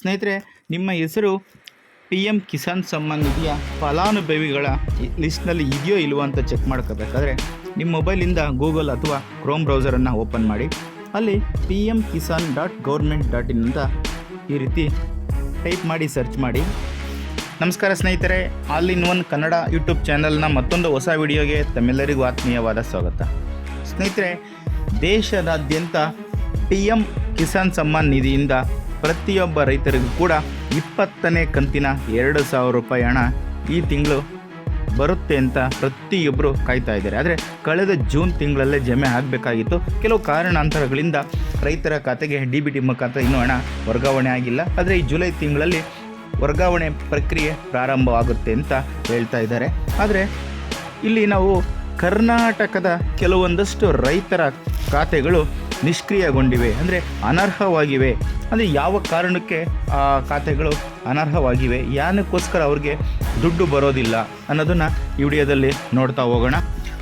ಸ್ನೇಹಿತರೆ, ನಿಮ್ಮ ಹೆಸರು ಪಿ ಎಂ ಕಿಸಾನ್ ಸಮ್ಮಾನ್ ನಿಧಿಯ ಫಲಾನುಭವಿಗಳ ಲಿಸ್ಟ್ನಲ್ಲಿ ಇದೆಯೋ ಇಲ್ವೋ ಅಂತ ಚೆಕ್ ಮಾಡ್ಕೋಬೇಕಾದ್ರೆ ನಿಮ್ಮ ಮೊಬೈಲಿಂದ ಗೂಗಲ್ ಅಥವಾ ಕ್ರೋಮ್ ಬ್ರೌಸರನ್ನು ಓಪನ್ ಮಾಡಿ. ಅಲ್ಲಿ P M Kisan dot government dot in ಅಂತ ಈ ರೀತಿ ಟೈಪ್ ಮಾಡಿ ಸರ್ಚ್ ಮಾಡಿ. ನಮಸ್ಕಾರ ಸ್ನೇಹಿತರೆ, all in one Kannada YouTube ಚಾನಲ್ನ ಮತ್ತೊಂದು ಹೊಸ ವಿಡಿಯೋಗೆ ತಮ್ಮೆಲ್ಲರಿಗೂ ಆತ್ಮೀಯವಾದ ಸ್ವಾಗತ. ಸ್ನೇಹಿತರೆ, ದೇಶದಾದ್ಯಂತ ಪಿ ಎಂ ಕಿಸಾನ್ ಸಮ್ಮಾನ್ ನಿಧಿಯಿಂದ ಪ್ರತಿಯೊಬ್ಬ ರೈತರಿಗೂ ಕೂಡ ಇಪ್ಪತ್ತನೇ ಕಂತಿನ ಎರಡು ಸಾವಿರ ರೂಪಾಯಿ ಹಣ ಈ ತಿಂಗಳು ಬರುತ್ತೆ ಅಂತ ಪ್ರತಿಯೊಬ್ಬರು ಕಾಯ್ತಾ ಇದ್ದಾರೆ. ಆದರೆ ಕಳೆದ ಜೂನ್ ತಿಂಗಳಲ್ಲೇ ಜಮೆ ಆಗಬೇಕಾಗಿತ್ತು. ಕೆಲವು ಕಾರಣಾಂತರಗಳಿಂದ ರೈತರ ಖಾತೆಗೆ ಡಿ ಬಿ ಟಿ ಮುಖಾಂತರ ಇನ್ನೂ ಹಣ ವರ್ಗಾವಣೆ ಆಗಿಲ್ಲ. ಆದರೆ ಈ ಜುಲೈ ತಿಂಗಳಲ್ಲಿ ವರ್ಗಾವಣೆ ಪ್ರಕ್ರಿಯೆ ಪ್ರಾರಂಭವಾಗುತ್ತೆ ಅಂತ ಹೇಳ್ತಾ ಇದ್ದಾರೆ. ಆದರೆ ಇಲ್ಲಿ ನಾವು ಕರ್ನಾಟಕದ ಕೆಲವೊಂದಷ್ಟು ರೈತರ ಖಾತೆಗಳು ನಿಷ್ಕ್ರಿಯಗೊಂಡಿವೆ. ಅಂದರೆ ಅನರ್ಹವಾಗಿವೆ. ಅಂದರೆ ಯಾವ ಕಾರಣಕ್ಕೆ ಆ ಖಾತೆಗಳು ಅನರ್ಹವಾಗಿವೆ? ಯಾನಕ್ಕೋಸ್ಕರ ಅವ್ರಿಗೆ ದುಡ್ಡು ಬರೋದಿಲ್ಲ ಅನ್ನೋದನ್ನು ಈ ವಿಡಿಯೋದಲ್ಲಿ ನೋಡ್ತಾ ಹೋಗೋಣ.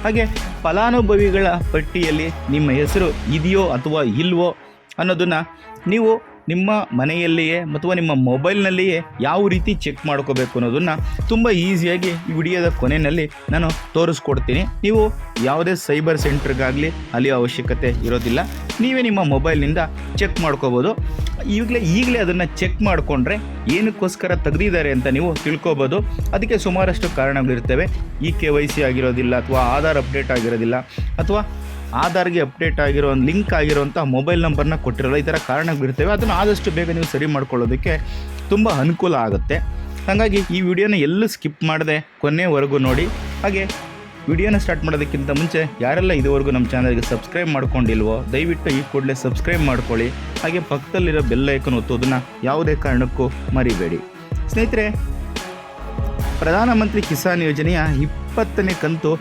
ಹಾಗೆ ಫಲಾನುಭವಿಗಳ ಪಟ್ಟಿಯಲ್ಲಿ ನಿಮ್ಮ ಹೆಸರು ಇದೆಯೋ ಅಥವಾ ಇಲ್ವೋ ಅನ್ನೋದನ್ನು ನೀವು ನಿಮ್ಮ ಮನೆಯಲ್ಲಿಯೇ ಅಥವಾ ನಿಮ್ಮ ಮೊಬೈಲ್ನಲ್ಲಿಯೇ ಯಾವ ರೀತಿ ಚೆಕ್ ಮಾಡ್ಕೋಬೇಕು ಅನ್ನೋದನ್ನು ತುಂಬ ಈಸಿಯಾಗಿ ಈ ವಿಡಿಯೋದ ಕೊನೆಯಲ್ಲಿ ನಾನು ತೋರಿಸ್ಕೊಡ್ತೀನಿ. ನೀವು ಯಾವುದೇ ಸೈಬರ್ ಸೆಂಟ್ರಿಗಾಗಲಿ ಅಲ್ಲಿ ಅವಶ್ಯಕತೆ ಇರೋದಿಲ್ಲ. ನೀವೇ ನಿಮ್ಮ ಮೊಬೈಲ್ನಿಂದ ಚೆಕ್ ಮಾಡ್ಕೋಬೋದು. ಈಗಲೇ ಈಗಲೇ ಅದನ್ನು ಚೆಕ್ ಮಾಡಿಕೊಂಡ್ರೆ ಏನಕ್ಕೋಸ್ಕರ ತೆಗೆದಿದ್ದಾರೆ ಅಂತ ನೀವು ತಿಳ್ಕೊಬೋದು. ಅದಕ್ಕೆ ಸುಮಾರಷ್ಟು ಕಾರಣಗಳಿರ್ತವೆ. ಇ ಕೆ ವೈ ಸಿ ಆಗಿರೋದಿಲ್ಲ ಅಥವಾ ಆಧಾರ್ ಅಪ್ಡೇಟ್ ಆಗಿರೋದಿಲ್ಲ ಅಥವಾ ಆಧಾರ್ಗೆ ಅಪ್ಡೇಟ್ ಆಗಿರೋ ಒಂದು ಲಿಂಕ್ ಆಗಿರೋಂಥ ಮೊಬೈಲ್ ನಂಬರ್ನ ಕೊಟ್ಟಿರಲ್ಲ, ಈ ಥರ ಕಾರಣಗಳಿರ್ತವೆ ಅದನ್ನು ಆದಷ್ಟು ಬೇಗ ನೀವು ಸರಿ ಮಾಡ್ಕೊಳ್ಳೋದಕ್ಕೆ ತುಂಬ ಅನುಕೂಲ ಆಗುತ್ತೆ. ಹಾಗಾಗಿ ಈ ವಿಡಿಯೋನ ಎಲ್ಲೂ ಸ್ಕಿಪ್ ಮಾಡದೆ ಕೊನೆವರೆಗೂ ನೋಡಿ. ಹಾಗೆ ವಿಡಿಯೋನ ಸ್ಟಾರ್ಟ್ ಮಾಡೋದಕ್ಕಿಂತ ಮುಂಚೆ ಯಾರೆಲ್ಲ ಇದುವರೆಗೂ ನಮ್ಮ ಚಾನಲ್ಗೆ ಸಬ್ಸ್ಕ್ರೈಬ್ ಮಾಡ್ಕೊಂಡಿಲ್ವೋ, ದಯವಿಟ್ಟು ಈ ಕೂಡಲೇ ಸಬ್ಸ್ಕ್ರೈಬ್ ಮಾಡ್ಕೊಳ್ಳಿ. ಹಾಗೆ ಪಕ್ಕದಲ್ಲಿರೋ ಬೆಲ್ಲೈಕನ್ ಒತ್ತೋದನ್ನು ಯಾವುದೇ ಕಾರಣಕ್ಕೂ ಮರಿಬೇಡಿ. ಸ್ನೇಹಿತರೆ, ಪ್ರಧಾನಮಂತ್ರಿ ಕಿಸಾನ್ ಯೋಜನೆಯ ಇಪ್ಪತ್ತನೇ ಕಂತು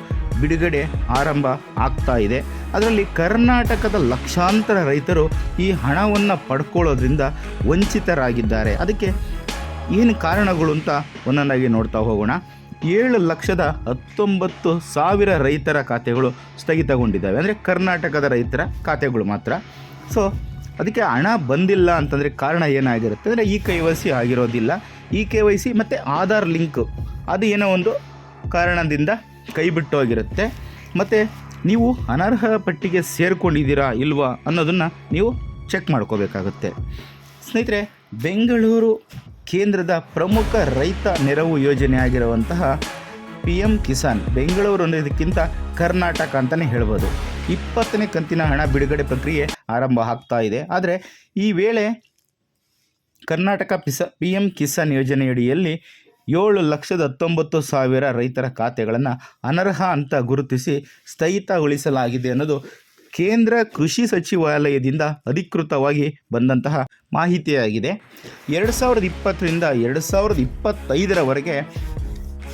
ಬಿಡುಗಡೆ ಆರಂಭ ಆಗ್ತಾ ಇದೆ. ಅದರಲ್ಲಿ ಕರ್ನಾಟಕದ ಲಕ್ಷಾಂತರ ರೈತರು ಈ ಹಣವನ್ನು ಪಡ್ಕೊಳ್ಳೋದ್ರಿಂದ ವಂಚಿತರಾಗಿದ್ದಾರೆ. ಅದಕ್ಕೆ ಏನು ಕಾರಣಗಳು ಅಂತ ಒಂದೊಂದಾಗಿ ನೋಡ್ತಾ ಹೋಗೋಣ. ಏಳು ಲಕ್ಷದ ಹತ್ತೊಂಬತ್ತು ಸಾವಿರ ರೈತರ ಖಾತೆಗಳು ಸ್ಥಗಿತಗೊಂಡಿದ್ದಾವೆ. ಅಂದರೆ ಕರ್ನಾಟಕದ ರೈತರ ಖಾತೆಗಳು ಮಾತ್ರ. ಸೊ ಅದಕ್ಕೆ ಹಣ ಬಂದಿಲ್ಲ ಅಂತಂದರೆ ಕಾರಣ ಏನಾಗಿರುತ್ತೆ? ಅಂದರೆ ಇ ಕೆ ವೈ ಸಿ ಆಗಿರೋದಿಲ್ಲ. ಇ ಕೆ ವೈ ಸಿ ಮತ್ತು ಆಧಾರ್ ಲಿಂಕ್. ಅದು ಏನೋ ಒಂದು ಕಾರಣದಿಂದ ಕೈಬಿಟ್ಟು ಬಿಟ್ಟೋಗಿರುತ್ತೆ ಮತ್ತು ನೀವು ಅನರ್ಹ ಪಟ್ಟಿಗೆ ಸೇರಿಕೊಂಡಿದ್ದೀರಾ ಇಲ್ವಾ ಅನ್ನೋದನ್ನು ನೀವು ಚೆಕ್ ಮಾಡ್ಕೋಬೇಕಾಗುತ್ತೆ. ಸ್ನೇಹಿತರೆ, ಬೆಂಗಳೂರು ಕೇಂದ್ರದ ಪ್ರಮುಖ ರೈತ ನೆರವು ಯೋಜನೆ ಆಗಿರುವಂತಹ ಪಿ ಎಂ ಕಿಸಾನ್ ಬೆಂಗಳೂರು ಅನ್ನೋದಕ್ಕಿಂತ ಕರ್ನಾಟಕ ಅಂತಲೇ ಹೇಳ್ಬೋದು. ಇಪ್ಪತ್ತನೇ ಕಂತಿನ ಹಣ ಬಿಡುಗಡೆ ಪ್ರಕ್ರಿಯೆ ಆರಂಭ ಆಗ್ತಾ ಇದೆ. ಆದರೆ ಈ ವೇಳೆ ಕರ್ನಾಟಕ ಪಿಸ ಪಿ ಎಂ ಕಿಸಾನ್ ಯೋಜನೆಯಡಿಯಲ್ಲಿ ಏಳು ಲಕ್ಷದ ಹತ್ತೊಂಬತ್ತು ಸಾವಿರ ರೈತರ ಖಾತೆಗಳನ್ನು ಅನರ್ಹ ಅಂತ ಗುರುತಿಸಿ ಸ್ಥಗಿತಗೊಳಿಸಲಾಗಿದೆ ಅನ್ನೋದು ಕೇಂದ್ರ ಕೃಷಿ ಸಚಿವಾಲಯದಿಂದ ಅಧಿಕೃತವಾಗಿ ಬಂದಂತಹ ಮಾಹಿತಿಯಾಗಿದೆ. ಎರಡು ಸಾವಿರದ ಇಪ್ಪತ್ತರಿಂದ ಎರಡು ಸಾವಿರದ ಇಪ್ಪತ್ತೈದರವರೆಗೆ,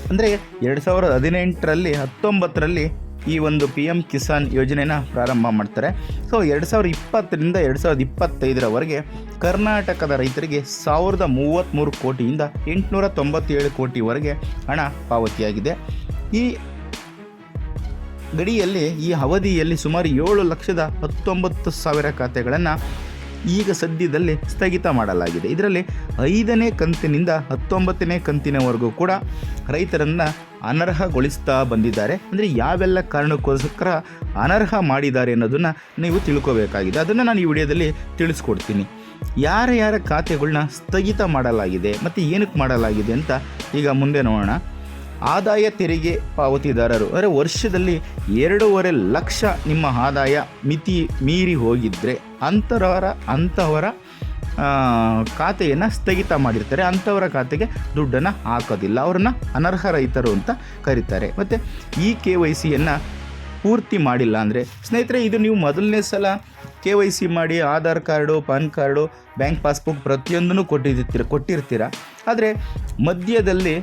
ಅಂದರೆ ಎರಡು ಸಾವಿರದ ಹದಿನೆಂಟರಲ್ಲಿ, ಹತ್ತೊಂಬತ್ತರಲ್ಲಿ ಈ ಒಂದು ಪಿ ಎಂ ಕಿಸಾನ್ ಯೋಜನೆನ ಪ್ರಾರಂಭ ಮಾಡ್ತಾರೆ. ಸೊ ಎರಡು ಸಾವಿರದ ಇಪ್ಪತ್ತರಿಂದ ಎರಡು ಸಾವಿರದ ಇಪ್ಪತ್ತೈದರವರೆಗೆ ಕರ್ನಾಟಕದ ರೈತರಿಗೆ ಸಾವಿರದ ಮೂವತ್ತ್ಮೂರು ಕೋಟಿಯಿಂದ ಎಂಟುನೂರ ತೊಂಬತ್ತೇಳು ಕೋಟಿವರೆಗೆ ಹಣ ಪಾವತಿಯಾಗಿದೆ. ಈ ಗಡಿಯಲ್ಲಿ, ಈ ಅವಧಿಯಲ್ಲಿ ಸುಮಾರು ಏಳು ಲಕ್ಷದ ಹತ್ತೊಂಬತ್ತು ಸಾವಿರ ಖಾತೆಗಳನ್ನು ಈಗ ಸದ್ಯದಲ್ಲಿ ಸ್ಥಗಿತ ಮಾಡಲಾಗಿದೆ. ಇದರಲ್ಲಿ ಐದನೇ ಕಂತಿನಿಂದ ಹತ್ತೊಂಬತ್ತನೇ ಕಂತಿನವರೆಗೂ ಕೂಡ ರೈತರನ್ನು ಅನರ್ಹಗೊಳಿಸ್ತಾ ಬಂದಿದ್ದಾರೆ. ಅಂದರೆ ಯಾವೆಲ್ಲ ಕಾರಣಕ್ಕೋಸ್ಕರ ಅನರ್ಹ ಮಾಡಿದ್ದಾರೆ ಅನ್ನೋದನ್ನು ನೀವು ತಿಳ್ಕೋಬೇಕಾಗಿದೆ. ಅದನ್ನು ನಾನು ಈ ವಿಡಿಯೋದಲ್ಲಿ ತಿಳಿಸ್ಕೊಡ್ತೀನಿ. ಯಾರ ಯಾರ ಖಾತೆಗಳನ್ನ ಸ್ಥಗಿತ ಮಾಡಲಾಗಿದೆ ಮತ್ತು ಏನಕ್ಕೆ ಮಾಡಲಾಗಿದೆ ಅಂತ ಈಗ ಮುಂದೆ ನೋಡೋಣ. ಆದಾಯ ತೆರಿಗೆ ಪಾವತಿದಾರರು. ಅಂದರೆ ವರ್ಷದಲ್ಲಿ ಎರಡೂವರೆ ಲಕ್ಷ ನಿಮ್ಮ ಆದಾಯ ಮಿತಿ ಮೀರಿ ಹೋಗಿದ್ದರೆ ಅಂಥವರ ಅಂಥವರ ಖಾತೆಯನ್ನು ಸ್ಥಗಿತ ಮಾಡಿರ್ತಾರೆ. ಅಂಥವರ ಖಾತೆಗೆ ದುಡ್ಡನ್ನು ಹಾಕೋದಿಲ್ಲ. ಅವ್ರನ್ನ ಅನರ್ಹ ರೈತರು ಅಂತ ಕರೀತಾರೆ. ಮತ್ತು ಈ ಕೆ ವೈ ಸಿಯನ್ನು ಪೂರ್ತಿ ಮಾಡಿಲ್ಲ ಅಂದರೆ ಸ್ನೇಹಿತರೆ, ಇದು ನೀವು ಮೊದಲನೇ ಸಲ ಕೆ ವೈ ಸಿ ಮಾಡಿ Aadhaar card, PAN card, bank passbook ಪ್ರತಿಯೊಂದನ್ನು ಕೊಟ್ಟಿದ್ದಿರ್ತೀರ ಕೊಟ್ಟಿರ್ತೀರ. ಆದರೆ ಮಧ್ಯದಲ್ಲಿ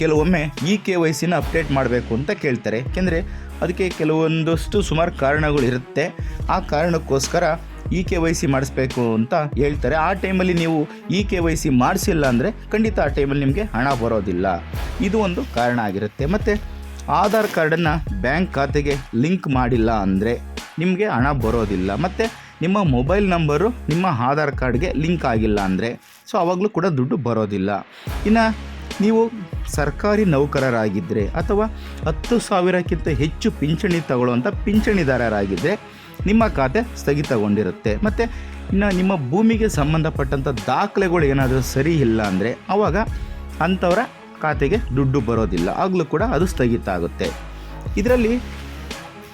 ಕೆಲವೊಮ್ಮೆ ಇ ಕೆ ವೈ ಸಿನ ಅಪ್ಡೇಟ್ ಮಾಡಬೇಕು ಅಂತ ಕೇಳ್ತಾರೆ. ಏಕೆಂದರೆ ಅದಕ್ಕೆ ಕೆಲವೊಂದಷ್ಟು ಸುಮಾರು ಕಾರಣಗಳು ಇರುತ್ತೆ. ಆ ಕಾರಣಕ್ಕೋಸ್ಕರ ಇ ಕೆ ವೈ ಸಿ ಮಾಡಿಸ್ಬೇಕು ಅಂತ ಹೇಳ್ತಾರೆ. ಆ ಟೈಮಲ್ಲಿ ನೀವು ಇ ಕೆ ವೈ ಸಿ ಮಾಡಿಸಿಲ್ಲ ಅಂದರೆ ಖಂಡಿತ ಆ ಟೈಮಲ್ಲಿ ನಿಮಗೆ ಹಣ ಬರೋದಿಲ್ಲ. ಇದು ಒಂದು ಕಾರಣ ಆಗಿರುತ್ತೆ. ಮತ್ತು ಆಧಾರ್ ಕಾರ್ಡನ್ನು ಬ್ಯಾಂಕ್ ಖಾತೆಗೆ ಲಿಂಕ್ ಮಾಡಿಲ್ಲ ಅಂದರೆ ನಿಮಗೆ ಹಣ ಬರೋದಿಲ್ಲ. ಮತ್ತು ನಿಮ್ಮ ಮೊಬೈಲ್ ನಂಬರು ನಿಮ್ಮ ಆಧಾರ್ ಕಾರ್ಡ್ಗೆ ಲಿಂಕ್ ಆಗಿಲ್ಲ ಅಂದರೆ ಸೊ ಆವಾಗಲೂ ಕೂಡ ದುಡ್ಡು ಬರೋದಿಲ್ಲ. ಇನ್ನು ನೀವು ಸರ್ಕಾರಿ ನೌಕರರಾಗಿದ್ದರೆ ಅಥವಾ ಹತ್ತು ಸಾವಿರಕ್ಕಿಂತ ಹೆಚ್ಚು ಪಿಂಚಣಿ ತಗೊಳ್ಳುವಂಥ ಪಿಂಚಣಿದಾರರಾಗಿದ್ದರೆ ನಿಮ್ಮ ಖಾತೆ ಸ್ಥಗಿತಗೊಂಡಿರುತ್ತೆ. ಮತ್ತು ಇನ್ನು ನಿಮ್ಮ ಭೂಮಿಗೆ ಸಂಬಂಧಪಟ್ಟಂಥ ದಾಖಲೆಗಳು ಏನಾದರೂ ಸರಿ ಇಲ್ಲ ಅಂದರೆ ಆವಾಗ ಅಂಥವರ ಖಾತೆಗೆ ದುಡ್ಡು ಬರೋದಿಲ್ಲ. ಆಗಲೂ ಕೂಡ ಅದು ಸ್ಥಗಿತ ಆಗುತ್ತೆ. ಇದರಲ್ಲಿ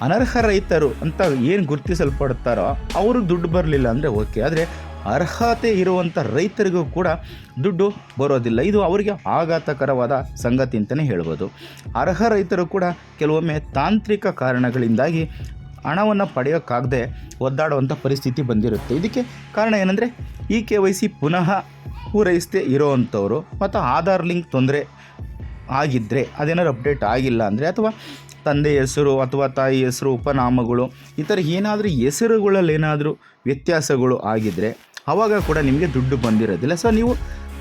ಅನರ್ಹ ರೈತರು ಅಂತ ಏನು ಗುರುತಿಸಲ್ಪಡ್ತಾರೋ ಅವ್ರಿಗೆ ದುಡ್ಡು ಬರಲಿಲ್ಲ ಅಂದರೆ ಓಕೆ. ಆದರೆ ಅರ್ಹತೆ ಇರುವಂಥ ರೈತರಿಗೂ ಕೂಡ ದುಡ್ಡು ಬರೋದಿಲ್ಲ. ಇದು ಅವರಿಗೆ ಆಘಾತಕರವಾದ ಸಂಗತಿ ಅಂತಲೇ ಹೇಳ್ಬೋದು. ಅರ್ಹ ರೈತರು ಕೂಡ ಕೆಲವೊಮ್ಮೆ ತಾಂತ್ರಿಕ ಕಾರಣಗಳಿಂದಾಗಿ ಹಣವನ್ನು ಪಡೆಯೋಕ್ಕಾಗದೆ ಒದ್ದಾಡುವಂಥ ಪರಿಸ್ಥಿತಿ ಬಂದಿರುತ್ತೆ. ಇದಕ್ಕೆ ಕಾರಣ ಏನಂದರೆ, ಈ ಕೆ ವೈ ಸಿ ಪುನಃ ಪೂರೈಸದೆ ಇರೋವಂಥವ್ರು ಮತ್ತು ಆಧಾರ್ ಲಿಂಕ್ ತೊಂದರೆ ಆಗಿದ್ದರೆ ಅದೇನಾದ್ರು ಅಪ್ಡೇಟ್ ಆಗಿಲ್ಲ ಅಂದರೆ ಅಥವಾ ತಂದೆ ಹೆಸರು ಅಥವಾ ತಾಯಿ ಹೆಸರು, ಉಪನಾಮಗಳು, ಈ ಥರ ಏನಾದರೂ ಹೆಸರುಗಳಲ್ಲಿ ಏನಾದರೂ ವ್ಯತ್ಯಾಸಗಳು ಆಗಿದ್ದರೆ ಆವಾಗ ಕೂಡ ನಿಮಗೆ ದುಡ್ಡು ಬಂದಿರೋದಿಲ್ಲ. ಸೊ ನೀವು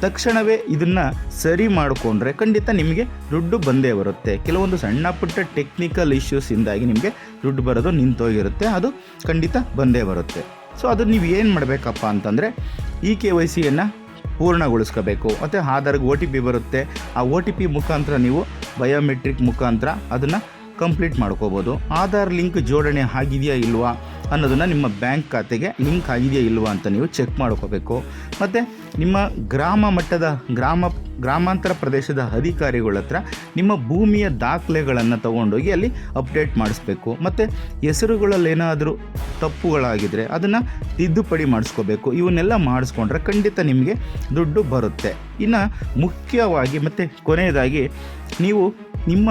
ತಕ್ಷಣವೇ ಇದನ್ನು ಸರಿ ಮಾಡಿಕೊಂಡ್ರೆ ಖಂಡಿತ ನಿಮಗೆ ದುಡ್ಡು ಬಂದೇ ಬರುತ್ತೆ. ಕೆಲವೊಂದು ಸಣ್ಣ ಪುಟ್ಟ ಟೆಕ್ನಿಕಲ್ ಇಶ್ಯೂಸಿಂದಾಗಿ ನಿಮಗೆ ದುಡ್ಡು ಬರೋದು ನಿಂತೋಗಿರುತ್ತೆ. ಅದು ಖಂಡಿತ ಬಂದೇ ಬರುತ್ತೆ. ಸೊ ಅದು ನೀವು ಏನು ಮಾಡಬೇಕಪ್ಪ ಅಂತಂದರೆ ಈ ಕೆ ವೈ ಸಿಯನ್ನು ಪೂರ್ಣಗೊಳಿಸ್ಕೋಬೇಕು. ಮತ್ತು ಆಧಾರ್ಗೆ ಒ ಟಿ ಪಿ ಬರುತ್ತೆ. ಆ ಒ ಟಿ ಪಿ ಮುಖಾಂತರ ನೀವು ಬಯೋಮೆಟ್ರಿಕ್ ಮುಖಾಂತರ ಅದನ್ನು ಕಂಪ್ಲೀಟ್ ಮಾಡ್ಕೋಬೋದು. ಆಧಾರ್ ಲಿಂಕ್ ಜೋಡಣೆ ಆಗಿದೆಯಾ ಇಲ್ವಾ ಅನ್ನೋದನ್ನು ನಿಮ್ಮ ಬ್ಯಾಂಕ್ ಖಾತೆಗೆ ಲಿಂಕ್ ಆಗಿದೆಯಾ ಇಲ್ವಾ ಅಂತ ನೀವು ಚೆಕ್ ಮಾಡ್ಕೋಬೇಕು. ಮತ್ತು ನಿಮ್ಮ ಗ್ರಾಮ ಮಟ್ಟದ ಗ್ರಾಮ, ಗ್ರಾಮಾಂತರ ಪ್ರದೇಶದ ಅಧಿಕಾರಿಗಳ ಹತ್ರ ನಿಮ್ಮ ಭೂಮಿಯ ದಾಖಲೆಗಳನ್ನು ತಗೊಂಡೋಗಿ ಅಲ್ಲಿ ಅಪ್ಡೇಟ್ ಮಾಡಿಸ್ಬೇಕು. ಮತ್ತು ಹೆಸರುಗಳಲ್ಲಿ ಏನಾದರೂ ತಪ್ಪುಗಳಾಗಿದ್ದರೆ ಅದನ್ನು ತಿದ್ದುಪಡಿ ಮಾಡಿಸ್ಕೋಬೇಕು. ಇವನ್ನೆಲ್ಲ ಮಾಡಿಸ್ಕೊಂಡ್ರೆ ಖಂಡಿತ ನಿಮಗೆ ದುಡ್ಡು ಬರುತ್ತೆ. ಇನ್ನು ಮುಖ್ಯವಾಗಿ ಮತ್ತು ಕೊನೆಯದಾಗಿ ನೀವು ನಿಮ್ಮ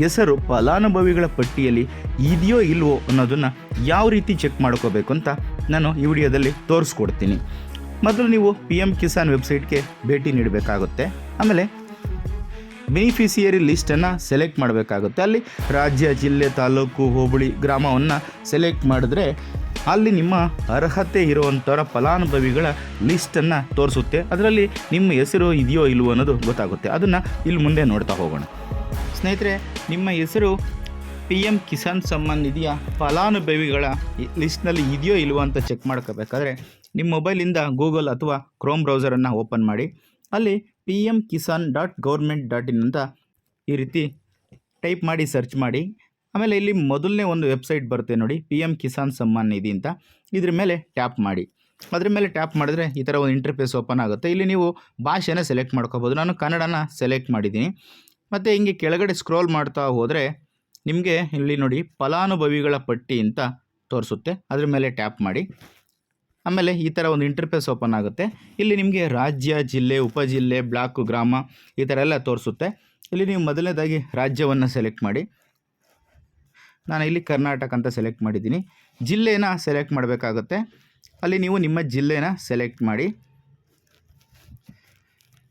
ಹೆಸರು ಫಲಾನುಭವಿಗಳ ಪಟ್ಟಿಯಲ್ಲಿ ಇದೆಯೋ ಇಲ್ವೋ ಅನ್ನೋದನ್ನು ಯಾವ ರೀತಿ ಚೆಕ್ ಮಾಡ್ಕೋಬೇಕು ಅಂತ ನಾನು ಈ ವಿಡಿಯೋದಲ್ಲಿ ತೋರಿಸ್ಕೊಡ್ತೀನಿ. ಮೊದಲು ನೀವು ಪಿ ಎಂ ಕಿಸಾನ್ ವೆಬ್ಸೈಟ್ಗೆ ಭೇಟಿ ನೀಡಬೇಕಾಗುತ್ತೆ. ಆಮೇಲೆ ಬೆನಿಫಿಷಿಯರಿ ಲಿಸ್ಟನ್ನು ಸೆಲೆಕ್ಟ್ ಮಾಡಬೇಕಾಗುತ್ತೆ. ಅಲ್ಲಿ ರಾಜ್ಯ, ಜಿಲ್ಲೆ, ತಾಲೂಕು, ಹೋಬಳಿ, ಗ್ರಾಮವನ್ನು ಸೆಲೆಕ್ಟ್ ಮಾಡಿದ್ರೆ ಅಲ್ಲಿ ನಿಮ್ಮ ಅರ್ಹತೆ ಇರುವಂಥವರ ಫಲಾನುಭವಿಗಳ ಲಿಸ್ಟನ್ನು ತೋರಿಸುತ್ತೆ. ಅದರಲ್ಲಿ ನಿಮ್ಮ ಹೆಸರು ಇದೆಯೋ ಇಲ್ವೋ ಅನ್ನೋದು ಗೊತ್ತಾಗುತ್ತೆ. ಅದನ್ನು ಇಲ್ಲಿ ಮುಂದೆ ನೋಡ್ತಾ ಹೋಗೋಣ. ಸ್ನೇಹಿತರೆ ನಿಮ್ಮ ಹೆಸರು ಪಿ ಎಂ ಕಿಸಾನ್ ಸಮ್ಮಾನ್ ನಿಧಿಯ ಫಲಾನುಭವಿಗಳ ಲಿಸ್ಟ್ನಲ್ಲಿ ಇದೆಯೋ ಇಲ್ವೋ ಅಂತ ಚೆಕ್ ಮಾಡ್ಕೋಬೇಕಾದ್ರೆ ನಿಮ್ಮ ಮೊಬೈಲಿಂದ ಗೂಗಲ್ ಅಥವಾ ಕ್ರೋಮ್ ಬ್ರೌಸರನ್ನು ಓಪನ್ ಮಾಡಿ. ಅಲ್ಲಿ P M Kisan dot government dot in ಅಂತ ಈ ರೀತಿ ಟೈಪ್ ಮಾಡಿ, ಸರ್ಚ್ ಮಾಡಿ. ಆಮೇಲೆ ಇಲ್ಲಿ ಮೊದಲನೇ ಒಂದು ವೆಬ್ಸೈಟ್ ಬರುತ್ತೆ ನೋಡಿ, ಪಿ ಎಂ ಕಿಸಾನ್ ಸಮ್ಮಾನ್ ನಿಧಿ ಅಂತ. ಇದ್ರ ಮೇಲೆ ಟ್ಯಾಪ್ ಮಾಡಿ. ಅದ್ರ ಮೇಲೆ ಟ್ಯಾಪ್ ಮಾಡಿದ್ರೆ ಈ ಥರ ಒಂದು ಇಂಟರ್ಫೇಸ್ ಓಪನ್ ಆಗುತ್ತೆ. ಇಲ್ಲಿ ನೀವು ಭಾಷೆನ ಸೆಲೆಕ್ಟ್ ಮಾಡ್ಕೋಬೋದು. ನಾನು ಕನ್ನಡನ ಸೆಲೆಕ್ಟ್ ಮಾಡಿದ್ದೀನಿ. ಮತ್ತು ಹಿಂಗೆ ಕೆಳಗಡೆ ಸ್ಕ್ರೋಲ್ ಮಾಡ್ತಾ ಹೋದರೆ ನಿಮಗೆ ಇಲ್ಲಿ ನೋಡಿ ಫಲಾನುಭವಿಗಳ ಪಟ್ಟಿ ಅಂತ ತೋರಿಸುತ್ತೆ. ಅದ್ರ ಮೇಲೆ ಟ್ಯಾಪ್ ಮಾಡಿ. ಆಮೇಲೆ ಈ ಥರ ಒಂದು ಇಂಟರ್ಫೇಸ್ ಓಪನ್ ಆಗುತ್ತೆ. ಇಲ್ಲಿ ನಿಮಗೆ ರಾಜ್ಯ, ಜಿಲ್ಲೆ, ಉಪಜಿಲ್ಲೆ, ಬ್ಲಾಕು, ಗ್ರಾಮ ಈ ಥರ ಎಲ್ಲ ತೋರಿಸುತ್ತೆ. ಇಲ್ಲಿ ನೀವು ಮೊದಲನೇದಾಗಿ ರಾಜ್ಯವನ್ನು ಸೆಲೆಕ್ಟ್ ಮಾಡಿ. ನಾನು ಇಲ್ಲಿ ಕರ್ನಾಟಕ ಅಂತ ಸೆಲೆಕ್ಟ್ ಮಾಡಿದ್ದೀನಿ. ಜಿಲ್ಲೆನ ಸೆಲೆಕ್ಟ್ ಮಾಡಬೇಕಾಗುತ್ತೆ. ಅಲ್ಲಿ ನೀವು ನಿಮ್ಮ ಜಿಲ್ಲೆನ ಸೆಲೆಕ್ಟ್ ಮಾಡಿ.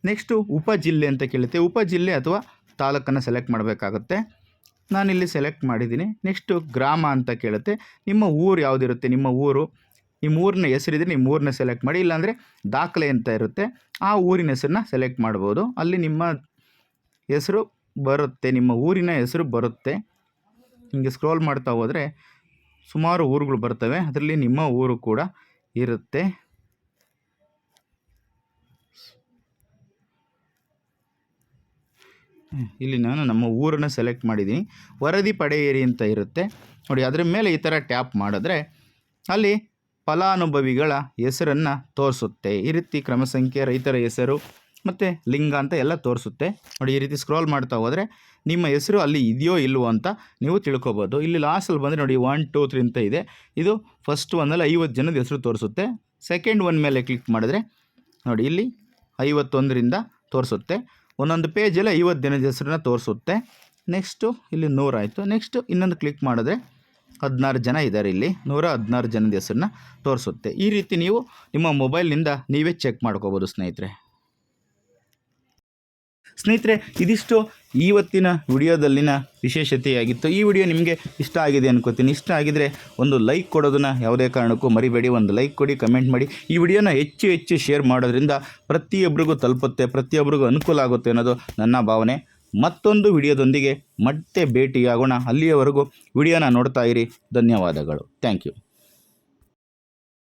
ನೆಕ್ಸ್ಟು ಉಪಜಿಲ್ಲೆ ಅಂತ ಕೇಳುತ್ತೆ. ಉಪಜಿಲ್ಲೆ ಅಥವಾ ತಾಲೂಕನ್ನು ಸೆಲೆಕ್ಟ್ ಮಾಡಬೇಕಾಗುತ್ತೆ. ನಾನಿಲ್ಲಿ ಸೆಲೆಕ್ಟ್ ಮಾಡಿದ್ದೀನಿ. ನೆಕ್ಸ್ಟು ಗ್ರಾಮ ಅಂತ ಕೇಳುತ್ತೆ. ನಿಮ್ಮ ಊರು ಯಾವುದಿರುತ್ತೆ? ನಿಮ್ಮ ಊರು. ನಿಮ್ಮ ಊರಿನ ಹೆಸರಿದ್ರೆ ನಿಮ್ಮ ಊರನ್ನ ಸೆಲೆಕ್ಟ್ ಮಾಡಿ. ಇಲ್ಲಾಂದರೆ ದಾಖಲೆ ಅಂತ ಇರುತ್ತೆ. ಆ ಊರಿನ ಹೆಸರನ್ನ ಸೆಲೆಕ್ಟ್ ಮಾಡ್ಬೋದು. ಅಲ್ಲಿ ನಿಮ್ಮ ಹೆಸರು ಬರುತ್ತೆ. ನಿಮ್ಮ ಊರಿನ ಹೆಸರು ಬರುತ್ತೆ. ಹಿಂಗೆ ಸ್ಕ್ರೋಲ್ ಮಾಡ್ತಾ ಹೋದರೆ ಸುಮಾರು ಊರುಗಳು ಬರ್ತವೆ. ಅದರಲ್ಲಿ ನಿಮ್ಮ ಊರು ಕೂಡ ಇರುತ್ತೆ. ಇಲ್ಲಿ ನಾನು ನಮ್ಮ ಊರನ್ನು ಸೆಲೆಕ್ಟ್ ಮಾಡಿದ್ದೀನಿ. ವರದಿ ಪಡೆಯಿರಿ ಅಂತ ಇರುತ್ತೆ. ನೋಡಿ, ಅದರ ಮೇಲೆ ಈ ಥರ ಟ್ಯಾಪ್ ಮಾಡಿದ್ರೆ ಅಲ್ಲಿ ಫಲಾನುಭವಿಗಳ ಹೆಸರನ್ನು ತೋರಿಸುತ್ತೆ. ಈ ರೀತಿ ಕ್ರಮ ಸಂಖ್ಯೆ ರೈತರ ಹೆಸರು ಮತ್ತು ಲಿಂಗ ಅಂತ ಎಲ್ಲ ತೋರಿಸುತ್ತೆ. ನೋಡಿ, ಈ ರೀತಿ ಸ್ಕ್ರೋಲ್ ಮಾಡ್ತಾ ಹೋದರೆ ನಿಮ್ಮ ಹೆಸರು ಅಲ್ಲಿ ಇದೆಯೋ ಇಲ್ಲವೋ ಅಂತ ನೀವು ತಿಳ್ಕೊಬೋದು. ಇಲ್ಲಿ ಲಾಸ್ಟಲ್ಲಿ ಬಂದರೆ ನೋಡಿ ಒನ್ ಟೂ ತ್ರೀ ಅಂತ ಇದೆ. ಇದು ಫಸ್ಟ್ ಒಂದಲ್ಲಿ ಐವತ್ತು ಜನದ ಹೆಸರು ತೋರಿಸುತ್ತೆ. ಸೆಕೆಂಡ್ ಒನ್ ಮೇಲೆ ಕ್ಲಿಕ್ ಮಾಡಿದ್ರೆ ನೋಡಿ, ಇಲ್ಲಿ ಐವತ್ತೊಂದರಿಂದ ತೋರಿಸುತ್ತೆ. ಒಂದೊಂದು ಪೇಜಲ್ಲಿ ಐವತ್ತು ದಿನದ ಹೆಸರನ್ನ ತೋರಿಸುತ್ತೆ. ನೆಕ್ಸ್ಟು ಇಲ್ಲಿ ನೂರಾಯಿತು. ನೆಕ್ಸ್ಟು ಇನ್ನೊಂದು ಕ್ಲಿಕ್ ಮಾಡಿದ್ರೆ ಹದಿನಾರು ಜನ ಇದ್ದಾರೆ ಇಲ್ಲಿ. ನೂರ ಹದಿನಾರು ಜನದ ಹೆಸರನ್ನ ತೋರಿಸುತ್ತೆ. ಈ ರೀತಿ ನೀವು ನಿಮ್ಮ ಮೊಬೈಲ್ನಿಂದ ನೀವೇ ಚೆಕ್ ಮಾಡ್ಕೋಬೋದು ಸ್ನೇಹಿತರೆ. ಸ್ನೇಹಿತರೆ, ಇದಿಷ್ಟು ಇವತ್ತಿನ ವಿಡಿಯೋದಲ್ಲಿನ ವಿಶೇಷತೆಯಾಗಿತ್ತು. ಈ ವಿಡಿಯೋ ನಿಮಗೆ ಇಷ್ಟ ಆಗಿದೆ ಅನ್ಕೋತೀನಿ. ಇಷ್ಟ ಆಗಿದರೆ ಒಂದು ಲೈಕ್ ಕೊಡೋದನ್ನು ಯಾವುದೇ ಕಾರಣಕ್ಕೂ ಮರಿಬೇಡಿ. ಒಂದು ಲೈಕ್ ಕೊಡಿ, ಕಮೆಂಟ್ ಮಾಡಿ. ಈ ವಿಡಿಯೋನ ಹೆಚ್ಚು ಹೆಚ್ಚು ಶೇರ್ ಮಾಡೋದ್ರಿಂದ ಪ್ರತಿಯೊಬ್ಬರಿಗೂ ತಲುಪುತ್ತೆ, ಪ್ರತಿಯೊಬ್ಬರಿಗೂ ಅನುಕೂಲ ಆಗುತ್ತೆ ಅನ್ನೋದು ನನ್ನ ಭಾವನೆ. ಮತ್ತೊಂದು ವಿಡಿಯೋದೊಂದಿಗೆ ಮತ್ತೆ ಭೇಟಿಯಾಗೋಣ. ಅಲ್ಲಿಯವರೆಗೂ ವಿಡಿಯೋನ ನೋಡ್ತಾ ಇರಿ. ಧನ್ಯವಾದಗಳು. Thank you.